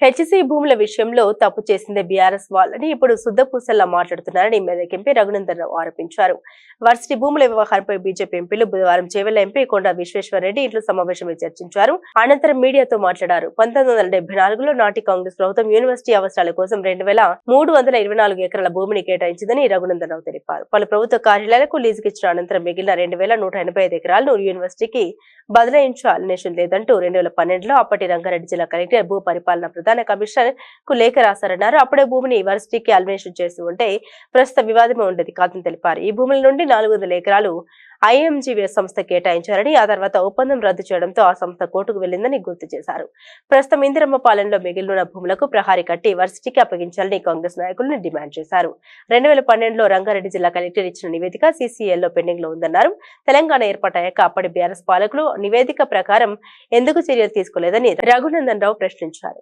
HC భూముల విషయంలో తప్పు చేసిందే బీఆర్ఎస్ వాళ్ళని ఇప్పుడు శుద్ధపూసల్లా మాట్లాడుతున్నారని మెదక్ ఎంపీ రఘునందన్ రావు ఆరోపించారు. వర్సిటీ భూముల వ్యవహారంపై బీజేపీ ఎంపీలు బుధవారం చేవెళ్ళ ఎంపీ కొండ విశ్వేశ్వరరెడ్డి ఇంట్లో సమావేశమై చర్చించారు అనంతరం మీడియాతో మాట్లాడారు. పంతొమ్మిది వందల నాటి కాంగ్రెస్ ప్రభుత్వం యూనివర్సిటీ అవసరాల కోసం రెండు వేల మూడు వందల ఇరవై నాలుగు ఎకరాల భూమిని కేటాయించిందని రఘునందన్ రావు తెలిపారు. పలు ప్రభుత్వ కార్యాలయాలకు లీజుకి ఇచ్చిన అనంతరం మిగిలిన రెండు వేల నూట ఎనభై ఐదు ఎకరాలను యూనివర్సిటీకి బదలాయించాలనేషన్ లేదంటూ రెండు వేల పన్నెండులో అప్పటి రంగారెడ్డి జిల్లా కలెక్టర్ భూ పరిపాలన ప్రధాన కమిషనర్కు లేఖ రాశారన్నారు. అప్పుడే భూమిని యూనివర్సిటీకి అల్మినేషన్ చేసి ఉంటే ప్రస్తుత వివాదమే ఉండేది కాదని తెలిపారు. ఈ భూముల నుండి నాలుగు వందల ఎకరాలు ఐఎంజీ సంస్థ కేటాయించారని ఆ తర్వాత ఒప్పందం రద్దు చేయడంతో ఆ సంస్థ కోర్టుకు వెళ్ళిందని గుర్తు చేశారు. ప్రస్తుతం ఇందిరమ్మ పాలనలో మిగిలిన భూములకు ప్రహారీ కట్టి వర్సిటీకి అప్పగించాలని కాంగ్రెస్ నాయకులను డిమాండ్ చేశారు. రెండు వేల పన్నెండులో రంగారెడ్డి జిల్లా కలెక్టర్ ఇచ్చిన నివేదిక సీసీఎల్లో పెండింగ్లో ఉందన్నారు. తెలంగాణ ఏర్పాటయ్యాక అప్పటి బీఆర్ఎస్ పాలకులు నివేదిక ప్రకారం ఎందుకు చర్యలు తీసుకోలేదని రఘునందన్ రావు ప్రశ్నించారు.